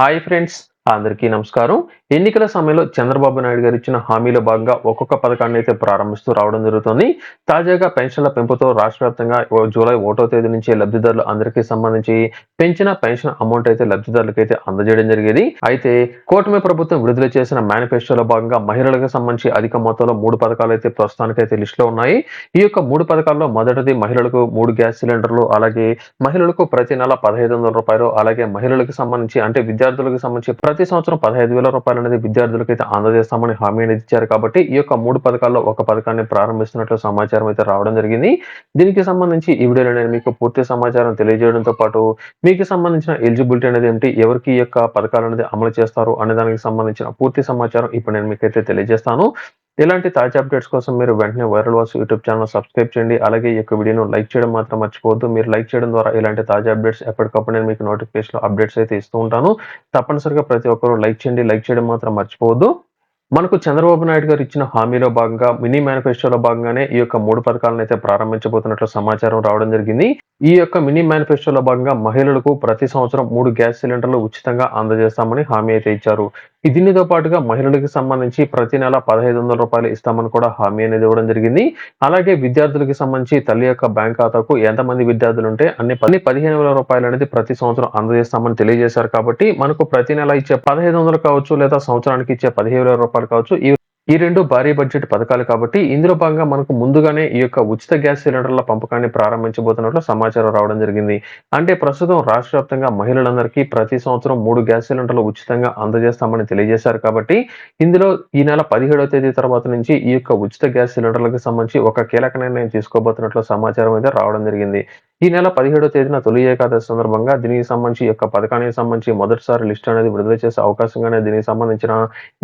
Hi friends అందరికీ నమస్కారం. ఎన్నికల సమయంలో చంద్రబాబు నాయుడు గారు ఇచ్చిన హామీలో భాగంగా ఒక్కొక్క పథకాన్ని అయితే ప్రారంభిస్తూ రావడం జరుగుతుంది. తాజాగా పెన్షన్ల పెంపుతో రాష్ట్ర వ్యాప్తంగా జూలై ఒకటో తేదీ నుంచి లబ్ధిదారులు అందరికీ సంబంధించి పెంచిన పెన్షన్ అమౌంట్ అయితే లబ్ధిదారులకు అయితే అందజేయడం జరిగేది. అయితే కూటమి ప్రభుత్వం విడుదల చేసిన మేనిఫెస్టోలో భాగంగా మహిళలకు సంబంధించి అధిక మొత్తంలో మూడు పథకాలు అయితే ప్రస్తుతానికైతే లిస్టులో ఉన్నాయి. ఈ యొక్క మూడు పథకాల్లో మొదటిది మహిళలకు మూడు గ్యాస్ సిలిండర్లు అలాగే మహిళలకు ప్రతి నెల పదహైదు వందల రూపాయలు అలాగే మహిళలకు సంబంధించి అంటే విద్యార్థులకు సంబంధించి ప్రతి సంవత్సరం పదహైదు వేల రూపాయలు అనేది విద్యార్థులకు అయితే అందజేస్తామని హామీ అనేది ఇచ్చారు కాబట్టి ఈ యొక్క మూడు పథకాల్లో ఒక పథకాన్ని ప్రారంభిస్తున్నట్లు సమాచారం అయితే రావడం జరిగింది. దీనికి సంబంధించి ఈ వీడియోలో నేను మీకు పూర్తి సమాచారం తెలియజేయడంతో పాటు మీకు సంబంధించిన ఎలిజిబిలిటీ అనేది ఏమిటి ఎవరికి ఈ యొక్క పథకాలు అనేది అమలు చేస్తారు అనే దానికి సంబంధించిన పూర్తి సమాచారం ఇప్పుడు నేను మీకైతే తెలియజేస్తాను. ఇలాంటి తాజా అప్డేట్స్ కోసం మీరు వెంటనే viral Vas YouTube channel subscribe చేయండి. అలాగే ఈ యొక్క వీడియోను లైక్ చేయడం మాత్రం మర్చిపోవద్దు. మీరు లైక్ చేయడం ద్వారా ఇలాంటి తాజా అప్డేట్స్ ఎప్పటికప్పుడు నేను మీకు నోటిఫికేషన్ అప్డేట్స్ అయితే ఇస్తూ ఉంటాను. తప్పనిసరిగా ప్రతి ఒక్కరూ లైక్ చేయండి. లైక్ చేయడం మాత్రం మర్చిపోవద్దు. మనకు చంద్రబాబు నాయుడు గారు ఇచ్చిన హామీలో భాగంగా మినీ మేనిఫెస్టోలో భాగంగానే ఈ యొక్క మూడు పథకాలను అయితే ప్రారంభించబోతున్నట్లు సమాచారం రావడం జరిగింది. ఈ యొక్క మినీ మేనిఫెస్టోలో భాగంగా మహిళలకు ప్రతి సంవత్సరం మూడు గ్యాస్ సిలిండర్లు ఉచితంగా అందజేస్తామని హామీ అయితే ఇచ్చారు. దీనితో పాటుగా మహిళలకు సంబంధించి ప్రతి నెల పదహైదు వందల రూపాయలు ఇస్తామని కూడా హామీ అనేది ఇవ్వడం జరిగింది. అలాగే విద్యార్థులకు సంబంధించి తల్లి యొక్క బ్యాంక్ ఖాతాకు ఎంతమంది విద్యార్థులు ఉంటే అన్ని పది పదిహేను వేల రూపాయలు అనేది ప్రతి సంవత్సరం అందజేస్తామని తెలియజేశారు కాబట్టి మనకు ప్రతి నెల ఇచ్చే పదహైదు వందలు కావచ్చు లేదా సంవత్సరానికి ఇచ్చే పదిహేను వేల రూపాయలు కావచ్చు. ఈ ఈ రెండు భారీ బడ్జెట్ పథకాలు కాబట్టి ఇందులో భాగంగా మనకు ముందుగానే ఈ యొక్క ఉచిత గ్యాస్ సిలిండర్ల పంపకాన్ని ప్రారంభించబోతున్నట్లు సమాచారం రావడం జరిగింది. అంటే ప్రస్తుతం రాష్ట్ర వ్యాప్తంగా మహిళలందరికీ ప్రతి సంవత్సరం మూడు గ్యాస్ సిలిండర్లు ఉచితంగా అందజేస్తామని తెలియజేశారు కాబట్టి ఇందులో ఈ నెల పదిహేడవ తేదీ తర్వాత నుంచి ఈ యొక్క ఉచిత గ్యాస్ సిలిండర్లకు సంబంధించి ఒక కీలక నిర్ణయం తీసుకోబోతున్నట్లు సమాచారం అయితే రావడం జరిగింది. ఈ నెల పదిహేడో తేదీన తొలి ఏకాదశి సందర్భంగా దీనికి సంబంధించి యొక్క పథకానికి సంబంధించి మొదటిసారి లిస్ట్ అనేది విడుదల చేసే అవకాశంగానే దీనికి సంబంధించిన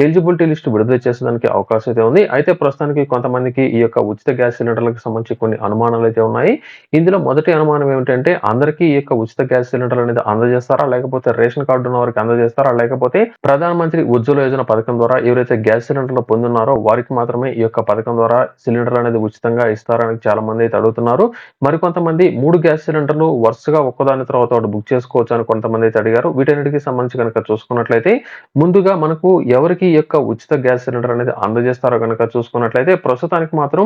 ఎలిజిబిలిటీ లిస్ట్ విడుదల చేసేదానికి అవకాశం అయితే ఉంది. అయితే ప్రస్తుతానికి కొంతమందికి ఈ యొక్క ఉచిత గ్యాస్ సిలిండర్లకు సంబంధించి కొన్ని అనుమానాలు అయితే ఉన్నాయి. ఇందులో మొదటి అనుమానం ఏమిటంటే అందరికీ ఈ యొక్క ఉచిత గ్యాస్ సిలిండర్ అనేది అందజేస్తారా? లేకపోతే రేషన్ కార్డు ఉన్న వారికి అందజేస్తారా? లేకపోతే ప్రధానమంత్రి ఉజ్వల యోజన పథకం ద్వారా ఎవరైతే గ్యాస్ సిలిండర్లు పొందున్నారో వారికి మాత్రమే ఈ యొక్క పథకం ద్వారా సిలిండర్ అనేది ఉచితంగా ఇస్తారని చాలా మంది అయితే అడుగుతున్నారు. మరికొంతమంది మూడు గ్యాస్ సిలిండర్లు వరుసగా ఒక్కదాని తర్వాత ఒకటి బుక్ చేసుకోవచ్చు అని కొంతమంది అయితే అడిగారు. వీటన్నిటికి సంబంధించి కనుక చూసుకున్నట్లయితే ముందుగా మనకు ఎవరికి ఈ యొక్క ఉచిత గ్యాస్ సిలిండర్ అనేది అందజేస్తారో కనుక చూసుకున్నట్లయితే ప్రస్తుతానికి మాత్రం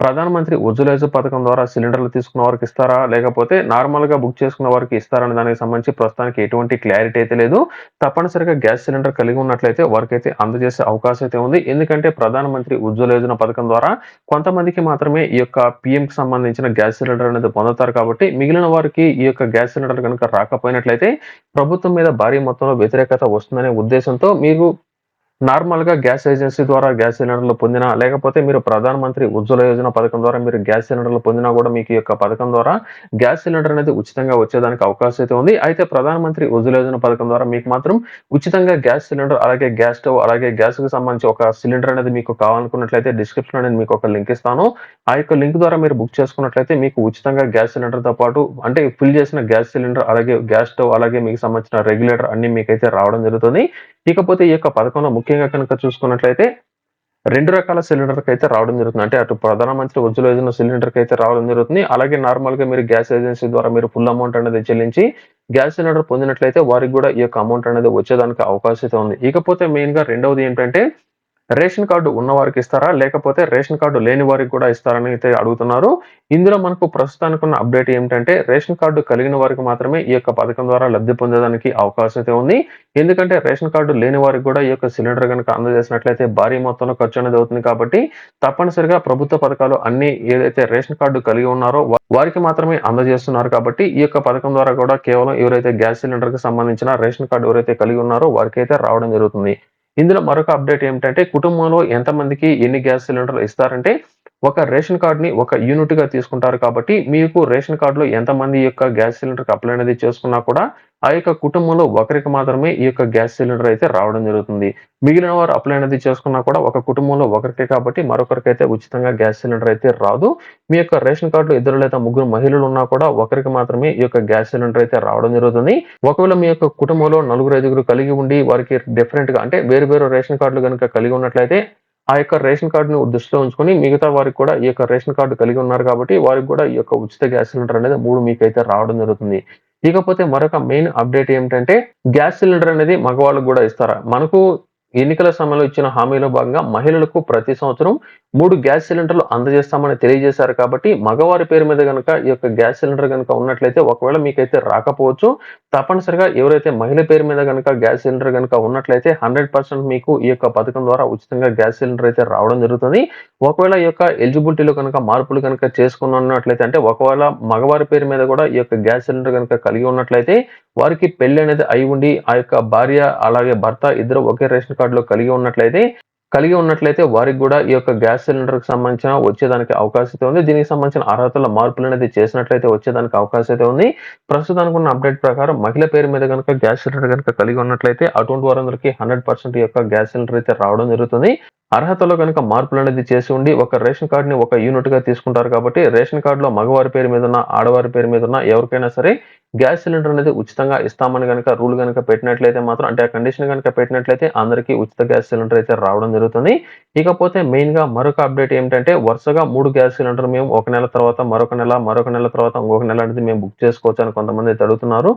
ప్రధానమంత్రి ఉజ్వల యోజన పథకం ద్వారా సిలిండర్లు తీసుకున్న వారికి ఇస్తారా? లేకపోతే నార్మల్గా బుక్ చేసుకున్న వారికి ఇస్తారనే దానికి సంబంధించి ప్రస్తుతానికి ఎటువంటి క్లారిటీ అయితే లేదు. తప్పనిసరిగా గ్యాస్ సిలిండర్ కలిగి ఉన్నట్లయితే వారికైతే అందజేసే అవకాశం అయితే ఉంది. ఎందుకంటే ప్రధానమంత్రి ఉజ్వల యోజన పథకం ద్వారా కొంతమందికి మాత్రమే ఈ యొక్క పిఎంకి సంబంధించిన గ్యాస్ సిలిండర్ అనేది పొందుతారు కాబట్టి మిగిలిన వారికి ఈ యొక్క గ్యాస్ సిలిండర్ కనుక రాకపోయినట్లయితే ప్రభుత్వం మీద భారీ మొత్తంలో వ్యతిరేకత వస్తుందనే ఉద్దేశంతో మీకు నార్మల్గా గ్యాస్ ఏజెన్సీ ద్వారా గ్యాస్ సిలిండర్లు పొందినా లేకపోతే మీరు ప్రధానమంత్రి ఉజ్వల యోజన పథకం ద్వారా మీరు గ్యాస్ సిలిండర్లు పొందినా కూడా మీకు యొక్క పథకం ద్వారా గ్యాస్ సిలిండర్ అనేది ఉచితంగా వచ్చేదానికి అవకాశం అయితే ఉంది. అయితే ప్రధానమంత్రి ఉజ్వల యోజన పథకం ద్వారా మీకు మాత్రం ఉచితంగా గ్యాస్ సిలిండర్ అలాగే గ్యాస్ స్టవ్ అలాగే గ్యాస్కి సంబంధించి ఒక సిలిండర్ అనేది మీకు కావాలనుకున్నట్లయితే డిస్క్రిప్షన్ అనేది మీకు ఒక లింక్ ఇస్తాను. ఆ యొక్క లింక్ ద్వారా మీరు బుక్ చేసుకున్నట్లయితే మీకు ఉచితంగా గ్యాస్ సిలిండర్తో పాటు అంటే ఫిల్ చేసిన గ్యాస్ సిలిండర్ అలాగే గ్యాస్ స్టవ్ అలాగే మీకు సంబంధించిన రెగ్యులేటర్ అన్ని మీకైతే రావడం జరుగుతుంది. ఇకపోతే ఈ యొక్క పథకంలో ముఖ్యంగా కనుక చూసుకున్నట్లయితే రెండు రకాల సిలిండర్కి అయితే రావడం జరుగుతుంది. అంటే అటు ప్రధానమంత్రి ఉజ్వల యోజన సిలిండర్కి అయితే రావడం జరుగుతుంది. అలాగే నార్మల్గా మీరు గ్యాస్ ఏజెన్సీ ద్వారా మీరు ఫుల్ అమౌంట్ అనేది చెల్లించి గ్యాస్ సిలిండర్ పొందినట్లయితే వారికి కూడా ఈ యొక్క అమౌంట్ అనేది వచ్చేదానికి అవకాశం ఉంది. ఇకపోతే మెయిన్గా రెండవది ఏంటంటే రేషన్ కార్డు ఉన్న వారికి ఇస్తారా? లేకపోతే రేషన్ కార్డు లేని వారికి కూడా ఇస్తారని అయితే అడుగుతున్నారు. ఇందులో మనకు ప్రస్తుతానికి ఉన్న అప్డేట్ ఏమిటంటే రేషన్ కార్డు కలిగిన వారికి మాత్రమే ఈ యొక్క పథకం ద్వారా లబ్ధి పొందేదానికి అవకాశం అయితే ఉంది. ఎందుకంటే రేషన్ కార్డు లేని వారికి కూడా ఈ యొక్క సిలిండర్ కనుక అందజేసినట్లయితే భారీ మొత్తంలో ఖర్చు అనేది అవుతుంది కాబట్టి తప్పనిసరిగా ప్రభుత్వ పథకాలు అన్ని ఏదైతే రేషన్ కార్డు కలిగి ఉన్నారో వారికి మాత్రమే అందజేస్తున్నారు కాబట్టి ఈ యొక్క పథకం ద్వారా కూడా కేవలం ఎవరైతే గ్యాస్ సిలిండర్కి సంబంధించిన రేషన్ కార్డు ఎవరైతే కలిగి ఉన్నారో వారికి అయితే రావడం జరుగుతుంది. ఇందులో మరొక అప్డేట్ ఏమిటంటే కుటుంబంలో ఎంతమందికి ఎన్ని గ్యాస్ సిలిండర్లు ఇస్తారంటే ఒక రేషన్ కార్డుని ఒక యూనిట్గా తీసుకుంటారు కాబట్టి మీకు రేషన్ కార్డులో ఎంతమంది యొక్క గ్యాస్ సిలిండర్కి అప్లై అనేది చేసుకున్నా కూడా ఆ యొక్క కుటుంబంలో ఒకరికి మాత్రమే ఈ యొక్క గ్యాస్ సిలిండర్ అయితే రావడం జరుగుతుంది. మిగిలిన వారు అప్లై అనేది చేసుకున్నా కూడా ఒక కుటుంబంలో ఒకరికి కాబట్టి మరొకరికి అయితే ఉచితంగా గ్యాస్ సిలిండర్ అయితే రాదు. మీ యొక్క రేషన్ కార్డులో ఇద్దరు లేదా ముగ్గురు మహిళలు ఉన్నా కూడా ఒకరికి మాత్రమే ఈ యొక్క గ్యాస్ సిలిండర్ అయితే రావడం జరుగుతుంది. ఒకవేళ మీ యొక్క కుటుంబంలో నలుగురు ఐదుగురు కలిగి ఉండి వారికి డిఫరెంట్గా అంటే వేరు వేరు రేషన్ కార్డులు కనుక కలిగి ఉన్నట్లయితే ఆ యొక్క రేషన్ కార్డుని దృష్టిలో ఉంచుకొని మిగతా వారికి కూడా ఈ యొక్క రేషన్ కార్డు కలిగి ఉన్నారు కాబట్టి వారికి కూడా ఈ యొక్క ఉచిత గ్యాస్ సిలిండర్ అనేది మూడు మీకైతే రావడం జరుగుతుంది. ఇకపోతే మరొక మెయిన్ అప్డేట్ ఏమిటంటే గ్యాస్ సిలిండర్ అనేది మగవాళ్ళకు కూడా ఇస్తారా? మనకు ఎన్నికల సమయంలో ఇచ్చిన హామీలో భాగంగా మహిళలకు ప్రతి సంవత్సరం మూడు గ్యాస్ సిలిండర్లు అందజేస్తామని తెలియజేశారు కాబట్టి మగవారి పేరు మీద కనుక ఈ యొక్క గ్యాస్ సిలిండర్ కనుక ఉన్నట్లయితే ఒకవేళ మీకైతే రాకపోవచ్చు. తప్పనిసరిగా ఎవరైతే మహిళ పేరు మీద కనుక గ్యాస్ సిలిండర్ కనుక ఉన్నట్లయితే హండ్రెడ్ పర్సెంట్ మీకు ఈ యొక్క పథకం ద్వారా ఉచితంగా గ్యాస్ సిలిండర్ అయితే రావడం జరుగుతుంది. ఒకవేళ ఈ యొక్క ఎలిజిబిలిటీలో కనుక మార్పులు కనుక చేసుకున్నట్లయితే అంటే ఒకవేళ మగవారి పేరు మీద కూడా ఈ యొక్క గ్యాస్ సిలిండర్ కనుక కలిగి ఉన్నట్లయితే వారికి పెళ్ళి అనేది అయి ఉండి ఆ యొక్క భార్య అలాగే భర్త ఇద్దరు ఒకే రేషన్ కార్డులో కలిగి ఉన్నట్లయితే కలిగి ఉన్నట్లయితే వారికి కూడా ఈ యొక్క గ్యాస్ సిలిండర్కి సంబంధించిన వచ్చేదానికి అవకాశం అయితే ఉంది. దీనికి సంబంధించిన అర్హతల మార్పులు అనేది చేసినట్లయితే వచ్చేదానికి అవకాశం అయితే ఉంది. ప్రస్తుతానికి ఉన్న అప్డేట్ ప్రకారం మహిళ పేరు మీద కనుక గ్యాస్ సిలిండర్ కనుక కలిగి ఉన్నట్లయితే అటువంటి వారందరికీ హండ్రెడ్ పర్సెంట్ యొక్క గ్యాస్ సిలిండర్ అయితే రావడం జరుగుతుంది. అర్హతలో కనుక మార్పులు అనేది చేసి ఉండి ఒక రేషన్ కార్డుని ఒక యూనిట్గా తీసుకుంటారు కాబట్టి రేషన్ కార్డులో మగవారి పేరు మీద ఉన్న ఆడవారి పేరు మీద ఉన్న ఎవరికైనా సరే గ్యాస్ సిలిండర్ అనేది ఉచితంగా ఇస్తామని కనుక రూల్ కనుక పెట్టినట్లయితే మాత్రం అంటే ఆ కండిషన్ కనుక పెట్టినట్లయితే అందరికీ ఉచిత గ్యాస్ సిలిండర్ అయితే రావడం జరుగుతుంది. ఇకపోతే మెయిన్గా మరొక అప్డేట్ ఏమిటంటే వరుసగా మూడు గ్యాస్ సిలిండర్ మేము ఒక నెల తర్వాత మరొక నెల మరొక నెల తర్వాత ఇంకొక నెల అనేది మేము బుక్ చేసుకోవచ్చు అని కొంతమంది అయితే అడుగుతున్నారు.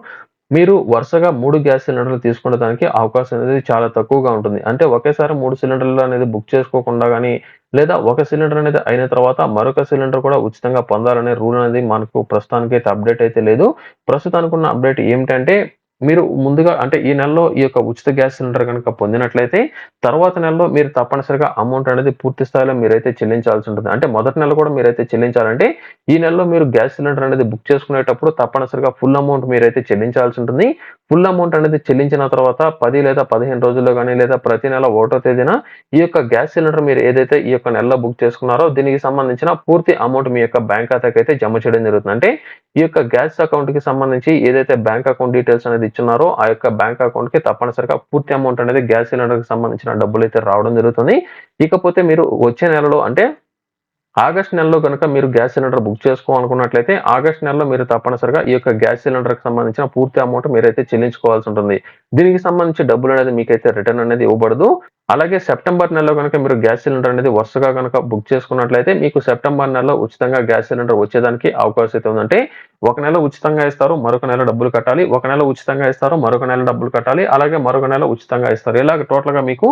మీరు వరుసగా మూడు గ్యాస్ సిలిండర్లు తీసుకోవడానికి దానికి అవకాశం అనేది చాలా తక్కువగా ఉంటుంది. అంటే ఒకేసారి మూడు సిలిండర్లు అనేది బుక్ చేసుకోకుండా కానీ లేదా ఒక సిలిండర్ అనేది అయిన తర్వాత మరొక సిలిండర్ కూడా ఉచితంగా పొందాలనే రూల్ అనేది మనకు ప్రస్తుతానికి అయితే అప్డేట్ అయితే లేదు. ప్రస్తుతానికి ఉన్న అప్డేట్ ఏమిటంటే మీరు ముందుగా అంటే ఈ నెలలో ఈ యొక్క ఉచిత గ్యాస్ సిలిండర్ కనుక పొందినట్లయితే తర్వాత నెలలో మీరు తప్పనిసరిగా అమౌంట్ అనేది పూర్తి స్థాయిలో మీరైతే చెల్లించాల్సి ఉంటుంది. అంటే మొదటి నెల కూడా మీరైతే చెల్లించాలంటే ఈ నెలలో మీరు గ్యాస్ సిలిండర్ అనేది బుక్ చేసుకునేటప్పుడు తప్పనిసరిగా ఫుల్ అమౌంట్ మీరైతే చెల్లించాల్సి ఉంటుంది. ఫుల్ అమౌంట్ అనేది చెల్లించిన తర్వాత పది లేదా పదిహేను రోజుల్లో కానీ లేదా ప్రతి నెల ఒకటో తేదీన ఈ యొక్క గ్యాస్ సిలిండర్ మీరు ఏదైతే ఈ యొక్క నెలలో బుక్ చేసుకున్నారో దీనికి సంబంధించిన పూర్తి అమౌంట్ మీ యొక్క బ్యాంక్ ఖాతాకి అయితే జమ చేయడం జరుగుతుంది. అంటే ఈ యొక్క గ్యాస్ అకౌంట్కి సంబంధించి ఏదైతే బ్యాంక్ అకౌంట్ డీటెయిల్స్ అనేది ఇచ్చున్నారో ఆ యొక్క బ్యాంక్ అకౌంట్కి తప్పనిసరిగా పూర్తి అమౌంట్ అనేది గ్యాస్ సిలిండర్కి సంబంధించిన డబ్బులు అయితే రావడం జరుగుతుంది. ఇకపోతే మీరు వచ్చే నెలలో అంటే ఆగస్ట్ నెలలో కనుక మీరు గ్యాస్ సిలిండర్ బుక్ చేసుకోవాలనుకున్నట్లయితే ఆగస్ట్ నెలలో మీరు తప్పనిసరిగా ఈ యొక్క గ్యాస్ సిలిండర్కి సంబంధించిన పూర్తి అమౌంట్ మీరైతే చెల్లించుకోవాల్సి ఉంటుంది. దీనికి సంబంధించి డబ్బులు అనేది మీకైతే రిటర్న్ అనేది ఇవ్వబడదు. అలాగే సెప్టెంబర్ నెలలో కనుక మీరు గ్యాస్ సిలిండర్ అనేది వరుసగా కనుక బుక్ చేసుకున్నట్లయితే మీకు సెప్టెంబర్ నెలలో ఉచితంగా గ్యాస్ సిలిండర్ వచ్చేదానికి అవకాశం అయితే ఉందంటే ఒక నెల ఉచితంగా ఇస్తారు మరొక నెల డబ్బులు కట్టాలి. ఒక నెల ఉచితంగా ఇస్తారు మరొక నెల డబ్బులు కట్టాలి. అలాగే మరొక నెల ఉచితంగా ఇస్తారు. ఇలాగ టోటల్గా మీకు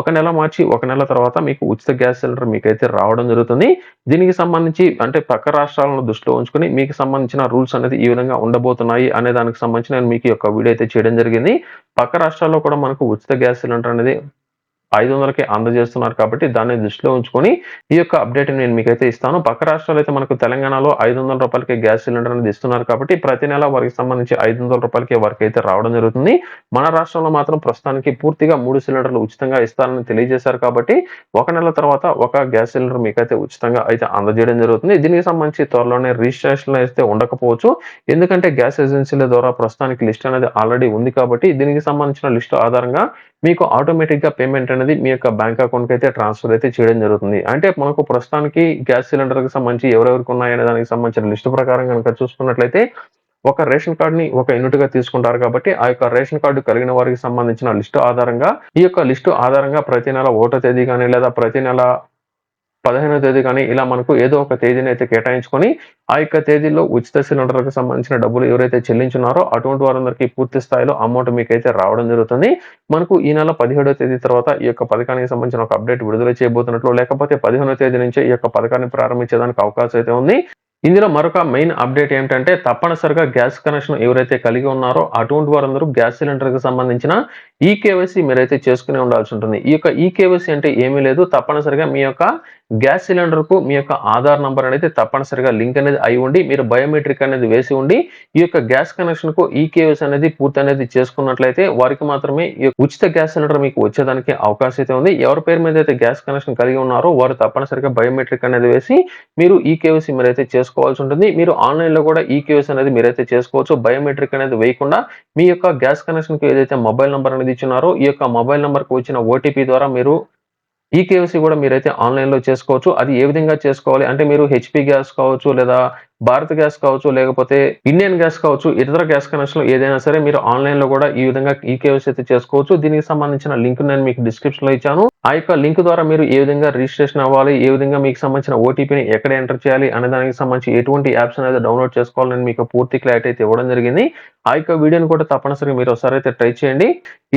ఒక నెల మార్చి ఒక నెల తర్వాత మీకు ఉచిత గ్యాస్ సిలిండర్ మీకైతే రావడం జరుగుతుంది. దీనికి సంబంధించి అంటే పక్క రాష్ట్రాలను దృష్టిలో ఉంచుకొని మీకు సంబంధించిన రూల్స్ అనేది ఈ విధంగా ఉండబోతున్నాయి అనే దానికి సంబంధించి నేను మీకు యొక్క వీడియో అయితే చేయడం జరిగింది. పక్క రాష్ట్రాల్లో కూడా మనకు ఉచిత గ్యాస్ సిలిండర్ అనేది ఐదు వందలకి అందజేస్తున్నారు కాబట్టి దాన్ని దృష్టిలో ఉంచుకొని ఈ యొక్క అప్డేట్ నేను మీకైతే ఇస్తాను. పక్క రాష్ట్రాలు అయితే మనకు తెలంగాణలో ఐదు వందల రూపాయలకి గ్యాస్ సిలిండర్ అనేది ఇస్తున్నారు కాబట్టి ప్రతి నెల వారికి సంబంధించి ఐదు వందల రూపాయలకి వారికి అయితే రావడం జరుగుతుంది. మన రాష్ట్రంలో మాత్రం ప్రస్తుతానికి పూర్తిగా మూడు సిలిండర్లు ఉచితంగా ఇస్తారని తెలియజేశారు కాబట్టి ఒక నెల తర్వాత ఒక గ్యాస్ సిలిండర్ మీకైతే ఉచితంగా అయితే అందజేయడం జరుగుతుంది. దీనికి సంబంధించి త్వరలోనే రిజిస్ట్రేషన్ అయితే ఉండకపోవచ్చు. ఎందుకంటే గ్యాస్ ఏజెన్సీల ద్వారా ప్రస్తుతానికి లిస్ట్ అనేది ఆల్రెడీ ఉంది కాబట్టి దీనికి సంబంధించిన లిస్ట్ ఆధారంగా మీకు ఆటోమేటిక్గా పేమెంట్ అనేది మీ యొక్క బ్యాంక్ అకౌంట్కి అయితే ట్రాన్స్ఫర్ అయితే చేయడం జరుగుతుంది. అంటే మనకు ప్రస్తుతానికి గ్యాస్ సిలిండర్కి సంబంధించి ఎవరెవరికి ఉన్నాయనే దానికి సంబంధించిన లిస్ట్ ప్రకారం కనుక చూసుకున్నట్లయితే ఒక రేషన్ కార్డుని ఒక యూనిట్గా తీసుకుంటారు కాబట్టి ఆ యొక్క రేషన్ కార్డు కలిగిన వారికి సంబంధించిన లిస్టు ఆధారంగా ఈ యొక్క లిస్టు ఆధారంగా ప్రతి నెల ఓటో తేదీ కానీ లేదా ప్రతి నెల పదిహేనో తేదీ కానీ ఇలా మనకు ఏదో ఒక తేదీని అయితే కేటాయించుకొని ఆ యొక్క తేదీలో ఉచిత సిలిండర్కి సంబంధించిన డబ్బులు ఎవరైతే చెల్లించున్నారో అటువంటి వారందరికీ పూర్తి స్థాయిలో అమౌంట్ మీకైతే రావడం జరుగుతుంది. మనకు ఈ నెల పదిహేడో తేదీ తర్వాత ఈ యొక్క పథకానికి సంబంధించిన ఒక అప్డేట్ విడుదల చేయబోతున్నట్లు లేకపోతే పదిహేనో తేదీ నుంచే ఈ యొక్క పథకాన్ని ప్రారంభించేదానికి అవకాశం అయితే ఉంది. ఇందులో మరొక మెయిన్ అప్డేట్ ఏంటంటే తప్పనిసరిగా గ్యాస్ కనెక్షన్ ఎవరైతే కలిగి ఉన్నారో అటువంటి వారందరూ గ్యాస్ సిలిండర్కి సంబంధించిన ఈ కేవైసీ మీరైతే చేసుకుని ఉండాల్సి ఉంటుంది. ఈ యొక్క ఈ కేవైసీ అంటే ఏమీ లేదు. తప్పనిసరిగా మీ యొక్క గ్యాస్ సిలిండర్కు మీ యొక్క ఆధార్ నంబర్ అనేది తప్పనిసరిగా లింక్ అనేది అయి ఉండి మీరు బయోమెట్రిక్ అనేది వేసి ఉండి ఈ యొక్క గ్యాస్ కనెక్షన్కు ఈకేఎస్ ఈ కేవైసీ అనేది పూర్తి అనేది చేసుకున్నట్లయితే వారికి మాత్రమే ఉచిత గ్యాస్ సిలిండర్ మీకు వచ్చేదానికి అవకాశం అయితే ఉంది. ఎవరి పేరు మీద అయితే గ్యాస్ కనెక్షన్ కలిగి ఉన్నారో వారు తప్పనిసరిగా బయోమెట్రిక్ అనేది వేసి మీరు ఈ కేవైసీ మీరైతే చేసుకోవాల్సి ఉంటుంది. మీరు ఆన్లైన్లో కూడా ఈ కేవైసీ అనేది మీరైతే చేసుకోవచ్చు. బయోమెట్రిక్ అనేది వేయకుండా మీ యొక్క గ్యాస్ కనెక్షన్కు ఏదైతే మొబైల్ నెంబర్ అనేది ఇచ్చినారో ఈ యొక్క మొబైల్ నెంబర్కి వచ్చిన ఓటీపీ ద్వారా మీరు ఈ కేవైసీ కూడా మీరైతే ఆన్లైన్లో చేసుకోవచ్చు. అది ఏ విధంగా చేసుకోవాలి? అంటే మీరు హెచ్పి గ్యాస్ కావచ్చు లేదా భారత్ గ్యాస్ కావచ్చు లేకపోతే ఇండియన్ గ్యాస్ కావచ్చు ఇతర గ్యాస్ కనెక్షన్ ఏదైనా సరే మీరు ఆన్లైన్లో కూడా ఈ విధంగా ఈ కేవైసీ అయితే చేసుకోవచ్చు. దీనికి సంబంధించిన లింక్ నేను మీకు డిస్క్రిప్షన్లో ఇచ్చాను. ఆ యొక్క లింక్ ద్వారా మీరు ఏ విధంగా రిజిస్ట్రేషన్ అవ్వాలి ఏ విధంగా మీకు సంబంధించిన ఓటీపీని ఎక్కడ ఎంటర్ చేయాలి అనే దానికి సంబంధించి ఎటువంటి యాప్స్ అనేది డౌన్లోడ్ చేసుకోవాలని మీకు పూర్తి క్లారిటీ అయితే ఇవ్వడం జరిగింది. ఆ యొక్క వీడియోని కూడా తప్పనిసరిగా మీరు ఒకసారి అయితే ట్రై చేయండి.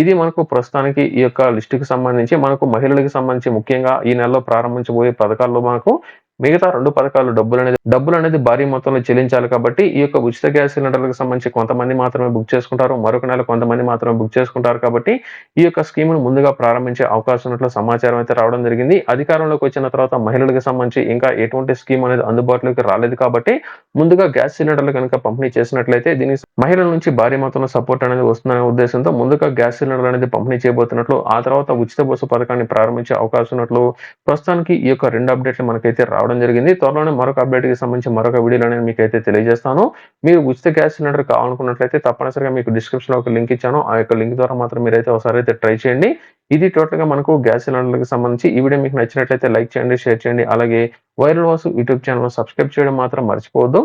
ఇది మనకు ప్రస్తుతానికి ఈ యొక్క లిస్టుకి సంబంధించి మనకు మహిళలకు సంబంధించి ముఖ్యంగా ఈ నెలలో ప్రారంభించబోయే పథకాల్లో మనకు మిగతా రెండు పథకాలు డబ్బులు అనేది డబ్బులు అనేది భారీ మొత్తంలో చెల్లించాలి కాబట్టి ఈ యొక్క ఉచిత గ్యాస్ సిలిండర్లకు సంబంధించి కొంతమంది మాత్రమే బుక్ చేసుకుంటారు. మరొక నెల కొంతమంది మాత్రమే బుక్ చేసుకుంటారు కాబట్టి ఈ యొక్క స్కీమ్ను ముందుగా ప్రారంభించే అవకాశం ఉన్నట్లు సమాచారం అయితే రావడం జరిగింది. అధికారంలోకి వచ్చిన తర్వాత మహిళలకు సంబంధించి ఇంకా ఎటువంటి స్కీమ్ అనేది అందుబాటులోకి రాలేదు కాబట్టి ముందుగా గ్యాస్ సిలిండర్లు కనుక పంపిణీ చేసినట్లయితే దీనికి మహిళల నుంచి భారీ మొత్తంలో సపోర్ట్ అనేది వస్తుందనే ఉద్దేశంతో ముందుగా గ్యాస్ సిలిండర్ అనేది పంపిణీ చేయబోతున్నట్లు ఆ తర్వాత ఉచిత బస్సు పథకాన్ని ప్రారంభించే అవకాశం ఉన్నట్లు ప్రస్తుతానికి ఈ యొక్క రెండు అప్డేట్లు మనకైతే రావడం జరిగింది. త్వరలోనే మరొక అప్డేట్కి సంబంధించి మరొక వీడియోలో నేను మీకు అయితే తెలియజేస్తాను. మీరు ఉచిత గ్యాస్ సిలిండర్ కావాలనుకున్నట్లయితే తప్పనిసరిగా మీకు డిస్క్రిప్షన్లో ఒక లింక్ ఇచ్చాను. ఆ యొక్క లింక్ ద్వారా మాత్రం మీరైతే ఒకసారి అయితే ట్రై చేయండి. ఇది టోటల్గా మనకు గ్యాస్ సిలిండర్కి సంబంధించి ఈ వీడియో మీకు నచ్చినట్లయితే లైక్ చేయండి షేర్ చేయండి. అలాగే viral Vasu YouTube channel subscribe చేయడం మాత్రం మర్చిపోవద్దు.